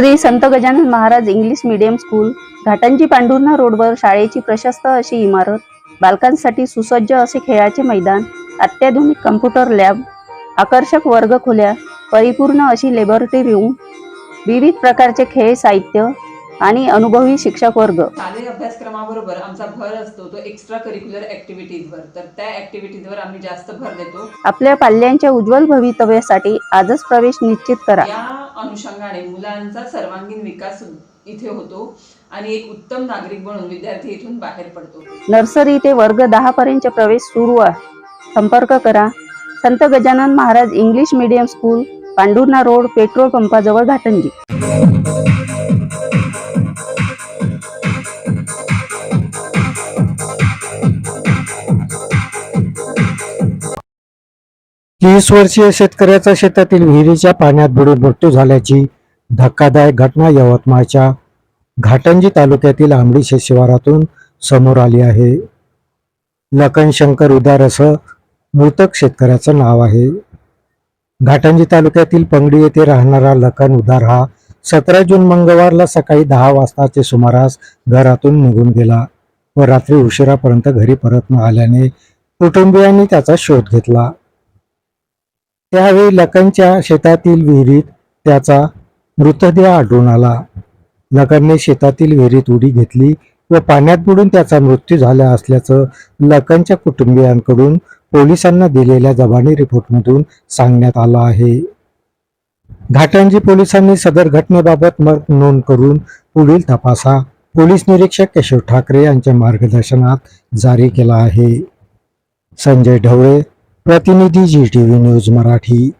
Shri Sant Gajanan Maharaj English medium school Ghatanji Pandhurna रोडवर शाळेची प्रशस्त अशी इमारत बालकांसाठी सुसज्ज असे खेळाचे मैदान अत्याधुनिक कम्प्युटर लॅब आकर्षक वर्गखोल्या परिपूर्ण अशी लेबॉरेटरी रूम विविध प्रकारचे खेळ साहित्य आणि अनुभवी शिक्षक वर्ग. शालेय अभ्यासक्रमाबरोबर आमचा भर असतो तो एक्स्ट्रा करिक्युलर ऍक्टिव्हिटीजवर तर त्या ऍक्टिव्हिटीजवर आम्ही जास्त भर देतो. आपल्या पाल्यांच्या उज्ज्वल भवितव्यासाठी आजच प्रवेश निश्चित करा. या अनुषंगाने मुलांचा सर्वांगीण विकास इथे होतो आणि एक उत्तम नागरिक बनून विद्यार्थी इथून बाहेर पडतो. नर्सरी ते वर्ग दहा पर्यंतचे प्रवेश सुरू आहे. संपर्क करा. Sant Gajanan Maharaj English medium school Pandhurna road petrol पंपाजवळ Ghatanji. तीस वर्षीय शेतकऱ्याचा शेतातील विहिरीच्या पाण्यात बुडून मृत्यू झाल्याची धक्कादायक घटना यवतमाळच्या घाटंजी तालुक्यातील आंबडी शिवारातून समोर आली आहे. लखन शंकर उदार असं मृतक शेतकऱ्याचं नाव आहे. घाटंजी तालुक्यातील पंगडी येथे राहणारा लखन उदार हा सतरा जून मंगळवारला सकाळी दहा वाजताचे सुमारास घरातून निघून गेला व रात्री उशिरापर्यंत घरी परत न आल्याने कुटुंबियांनी त्याचा शोध घेतला. त्यावेळी लखनच्या शेतातील विहिरीत त्याचा मृतदेह आढळून आला. लखनने शेतातील विहिरीत उडी घेतली व पाण्यात बुडून त्याचा मृत्यू झाला असल्याचं लखनच्या कुटुंबियांकडून पोलिसांना दिलेल्या जबानी रिपोर्टमधून सांगण्यात आलं आहे. घाटंजी पोलिसांनी सदर घटनेबाबत मत नोंद करून पुढील तपासा पोलीस निरीक्षक केशव ठाकरे यांच्या मार्गदर्शनात जारी केला आहे. संजय ढवळे प्रतिनिधी G T V news Marathi.